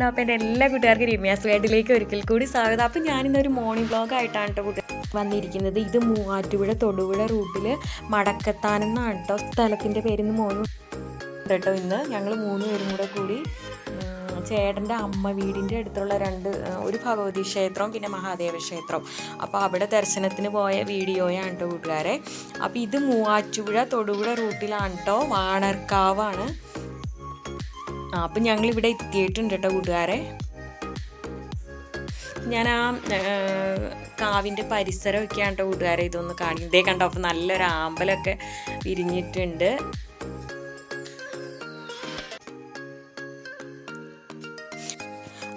Hello അപ്പോൾ എന്റെ എല്ലാ കൂട്ടുകാർക്കും രമ്യാസ് വേഡിലേക്ക് ഒരിക്കൽ കൂടി സ്വാഗതം. അപ്പോൾ ഞാനിന്നൊരു മോർണിംഗ് വ്ളോഗ് ആയിട്ടാണ് കേട്ടോ കൂട്ടുകാർ വന്നിരിക്കുന്നത്. ഇത് മൂവാറ്റുപുഴ തൊടുപുഴ റൂട്ടിൽ മടക്കത്താനെന്നാണ് കേട്ടോ സ്ഥലത്തിന്റെ പേരിന്ന് മോനു കേട്ടോ ഇന്ന് ഞങ്ങൾ മൂന്ന് പേരും കൂടെ കൂടി ചേട്ടന്റെ അമ്മ വീടിന്റെ അടുത്തുള്ള രണ്ട് ഒരു ഭഗവതി ക്ഷേത്രവും പിന്നെ മഹാദേവ ക്ഷേത്രവും. അപ്പോൾ അവിടെ ദർശനത്തിന് പോയ വീഡിയോയാണ് കേട്ടോ കൂട്ടുകാരെ. അപ്പോൾ ഇത് മൂവാറ്റുപുഴ തൊടുപുഴ റൂട്ടിലാണ് കേട്ടോ വാണർക്കാവാണ്. ആ അപ്പം ഞങ്ങൾ ഇവിടെ എത്തിയിട്ടുണ്ട് കേട്ടോ കൂട്ടുകാരെ. ഞാൻ ആ കാവിന്റെ പരിസരമൊക്കെയാണ് കേട്ടോ കൂട്ടുകാരെ ഇതൊന്ന് കാണി ഇതേ കണ്ടോ അപ്പം നല്ലൊരു ആമ്പലൊക്കെ വിരിഞ്ഞിട്ടുണ്ട്.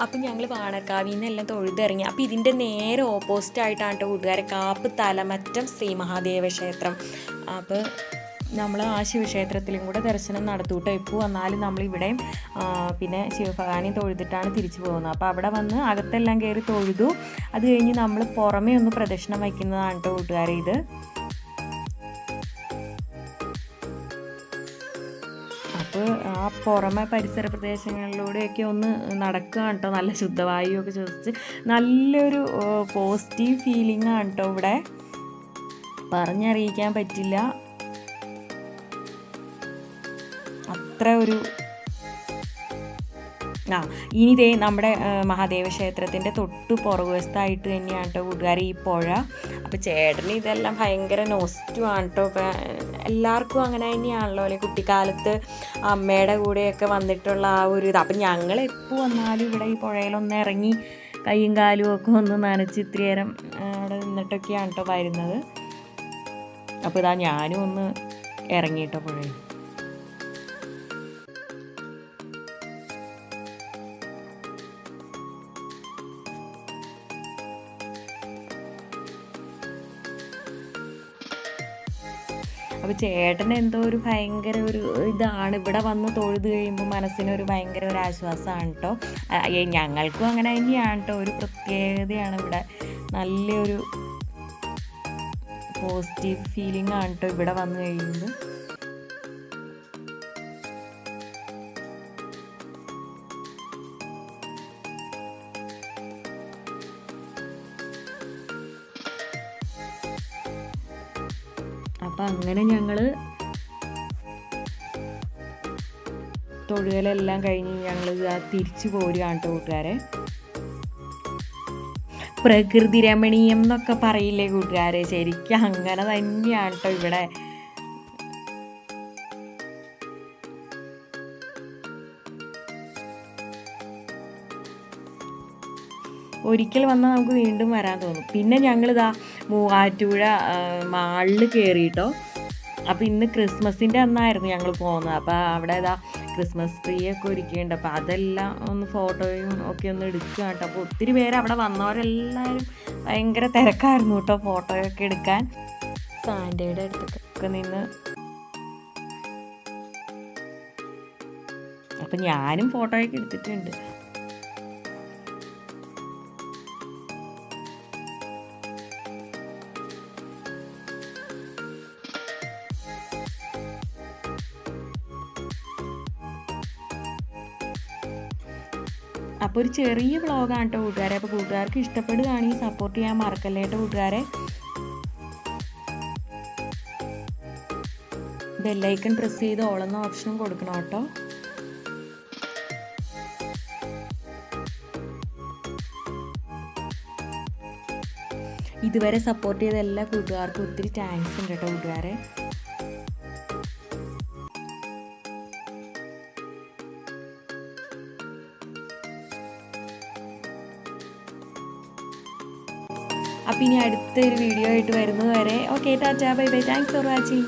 അപ്പം ഞങ്ങൾ വാണക്കാവിൽ നിന്നെല്ലാം തൊഴുതിറങ്ങി. അപ്പം ഇതിന്റെ നേരെ ഓപ്പോസിറ്റ് ആയിട്ടാണ് കേട്ടോ കൂട്ടുകാരെ കാപ്പ് തലമറ്റം ശ്രീ മഹാദേവ ക്ഷേത്രം. അപ്പോൾ നമ്മൾ ആ ശിവക്ഷേത്രത്തിലും കൂടെ ദർശനം നടത്തൂട്ടോ ഇപ്പോൾ വന്നാലും നമ്മളിവിടെയും പിന്നെ ശിവഭഗവാനെ തൊഴുതിട്ടാണ് തിരിച്ചു പോകുന്നത്. അപ്പോൾ അവിടെ വന്ന് അകത്തെല്ലാം കയറി തൊഴുതു. അത് കഴിഞ്ഞ് നമ്മൾ പുറമേ ഒന്ന് പ്രദക്ഷിണം വയ്ക്കുന്നതാണ് കേട്ടോ കൂട്ടുകാരെ ഇത്. അപ്പോൾ ആ പുറമെ പരിസര പ്രദേശങ്ങളിലൂടെയൊക്കെ ഒന്ന് നടക്കുകയാണ് കേട്ടോ നല്ല ശുദ്ധവായുവൊക്കെ ശ്വസിച്ച് നല്ലൊരു പോസിറ്റീവ് ഫീലിംഗ് ആണ് കേട്ടോ ഇവിടെ. പറഞ്ഞറിയിക്കാൻ പറ്റില്ല. അത്ര ഒരു ആ ഇനി ദേ നമ്മുടെ മഹാദേവ ക്ഷേത്രത്തിന്റെ തൊട്ട് പുറകുവശത്തായിട്ട് തന്നെയാണ് കേട്ടോ കൂട്ടുകാർ ഈ പുഴ. അപ്പോൾ ചേട്ടന് ഇതെല്ലാം ഭയങ്കര നോസ്റ്റുമാണ് കേട്ടോ എല്ലാവർക്കും അങ്ങനെ തന്നെയാണല്ലോ അല്ലെ? കുട്ടിക്കാലത്ത് അമ്മയുടെ കൂടെയൊക്കെ വന്നിട്ടുള്ള ആ ഒരു ഇത്. അപ്പം ഞങ്ങൾ എപ്പോൾ വന്നാലും ഇവിടെ ഈ പുഴയിലൊന്ന് ഇറങ്ങി കൈയും കാലും ഒക്കെ ഒന്ന് നനച്ച് ഇത്തിരി നേരം അവിടെ നിന്നിട്ടൊക്കെയാണ് കേട്ടോ വരുന്നത്. അപ്പോൾ ഇതാ ഞാനും ഒന്ന് ഇറങ്ങിയിട്ടോ പുഴയിൽ അപ്പോൾ ചേട്ടന് എന്തോ ഒരു ഭയങ്കര ഒരു ഇതാണ്. ഇവിടെ വന്ന് തൊഴുത് കഴിയുമ്പോൾ മനസ്സിനൊരു ഭയങ്കര ഒരു ആശ്വാസമാണ് കേട്ടോ ഞങ്ങൾക്കും അങ്ങനെ തന്നെയാണ് കേട്ടോ ഒരു പ്രത്യേകതയാണ് ഇവിടെ. നല്ലൊരു പോസിറ്റീവ് ഫീലിംഗ് ആണ് കേട്ടോ ഇവിടെ വന്നു കഴിയുമ്പോൾ അപ്പം അങ്ങനെ ഞങ്ങൾ തൊഴുകലെല്ലാം കഴിഞ്ഞ് ഞങ്ങൾ തിരിച്ചു പോരുകയാണ് കേട്ടോ കൂട്ടുകാരെ. പ്രകൃതി രമണീയം എന്നൊക്കെ പറയില്ലേ കൂട്ടുകാരെ? ശരിക്കും അങ്ങനെ തന്നെയാണ് കേട്ടോ ഇവിടെ. ഒരിക്കൽ വന്നാൽ നമുക്ക് വീണ്ടും വരാൻ തോന്നും. പിന്നെ ഞങ്ങളിതാ മൂവാറ്റുപുഴ മാളിൽ കയറിയിട്ടോ അപ്പോൾ ഇന്ന് ക്രിസ്മസിന്റെ അന്നായിരുന്നു ഞങ്ങൾ പോകുന്നത് അപ്പോൾ അവിടെ ഇതാ ക്രിസ്മസ് ട്രീ ഒക്കെ ഒരുക്കിയിട്ടുണ്ട് അപ്പോൾ അതെല്ലാം ഒന്ന് ഫോട്ടോയും ഒക്കെ ഒന്ന് എടുക്കുക കേട്ടോ. അപ്പോൾ ഒത്തിരി പേര് അവിടെ വന്നവരെല്ലാവരും ഭയങ്കര തിരക്കായിരുന്നു കേട്ടോ ഫോട്ടോയൊക്കെ എടുക്കാൻ. സാൻഡയുടെ അടുത്തൊക്കെ നിന്ന്. അപ്പം ഞാനും ഫോട്ടോയൊക്കെ എടുത്തിട്ടുണ്ട്. അപ്പോൾ ഒരു ചെറിയ വ്ളോഗാണ് കേട്ടോ കൂട്ടുകാരെ. അപ്പോൾ കൂട്ടുകാർക്ക് ഇഷ്ടപ്പെടുകയാണെങ്കിൽ സപ്പോർട്ട് ചെയ്യാൻ മറക്കല്ലേ കേട്ടോ കൂട്ടുകാരെ? ബെല്ലൈക്കൺ പ്രസ് ചെയ്ത് ഓളെന്ന ഓപ്ഷനും കൊടുക്കണം കേട്ടോ ഇതുവരെ സപ്പോർട്ട് ചെയ്ത എല്ലാ കൂട്ടുകാർക്കും ഒത്തിരി താങ്ക്സ് ഉണ്ട് കേട്ടോ കൂട്ടുകാരെ. അപ്പോൾ ഇനി അടുത്തൊരു വീഡിയോ ആയിട്ട് വരുന്നത് വരെ okay tata bye bye thanks for watching